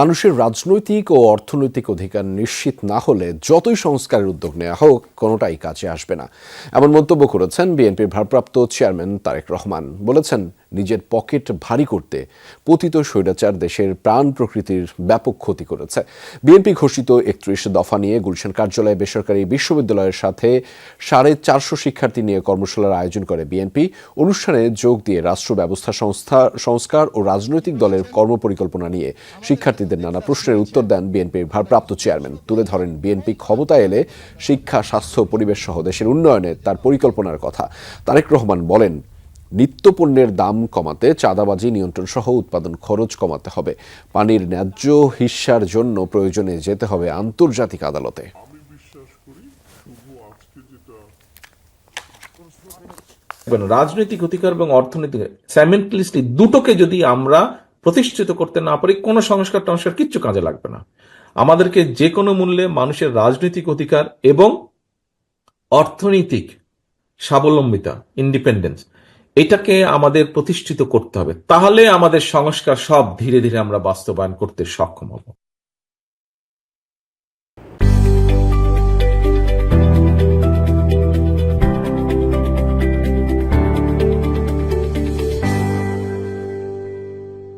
মানুষের রাজনৈতিক ও অর্থনৈতিক অধিকার নিশ্চিত না হলে যতই সংস্কারের উদ্যোগ নেওয়া হোক, কোনোটাই কাজে আসবে না। এমন মন্তব্য করেছেন বিএনপির ভারপ্রাপ্ত চেয়ারম্যান তারেক রহমান। বলেছেন নিজের পকেট ভারী করতে পতিত স্বৈরাচার দেশের প্রাণ প্রকৃতির ব্যাপক ক্ষতি করেছে। বিএনপি ঘোষিত একত্রিশ দফা নিয়ে গুলশান কার্যালয়ে বেসরকারি বিশ্ববিদ্যালয়ের সাথে সাড়ে চারশো শিক্ষার্থী নিয়ে কর্মশালার আয়োজন করে বিএনপি। অনুষ্ঠানে যোগ দিয়ে রাষ্ট্র ব্যবস্থা সংস্থা, সংস্কার ও রাজনৈতিক দলের কর্মপরিকল্পনা নিয়ে শিক্ষার্থীদের নানা প্রশ্নের উত্তর দেন বিএনপির ভারপ্রাপ্ত চেয়ারম্যান। তুলে ধরেন বিএনপি ক্ষমতায় এলে শিক্ষা, স্বাস্থ্য পরিবেশ সহ দেশের উন্নয়নে তার পরিকল্পনার কথা। তারেক রহমান বলেন নিত্যপণ্যের দাম কমাতে চাঁদাবাজি নিয়ন্ত্রণ সহ উৎপাদন খরচ কমাতে হবে। পানির ন্যায্য হিস্যার জন্য প্রয়োজনে যেতে হবে আন্তর্জাতিক আদালতে। আমি বিশ্বাস করি শুভ আজকে যেটা এবং রাজনৈতিক অধিকার এবং অর্থনৈতিক সাইমেন্টালিস্টলি দুটোকে যদি আমরা প্রতিষ্ঠিত করতে না পারি কোনো সংস্কার টংস্কার কিচ্ছু কাজে লাগবে না। আমাদেরকে যে কোনো মূল্যে মানুষের রাজনৈতিক অধিকার এবং অর্থনৈতিক স্বাবলম্বিতা ইন্ডিপেন্ডেন্স এটাকে আমাদের প্রতিষ্ঠিত করতে হবে। তাহলে আমাদের সংস্কার সব ধীরে ধীরে আমরা বাস্তবায়ন করতে সক্ষম হব।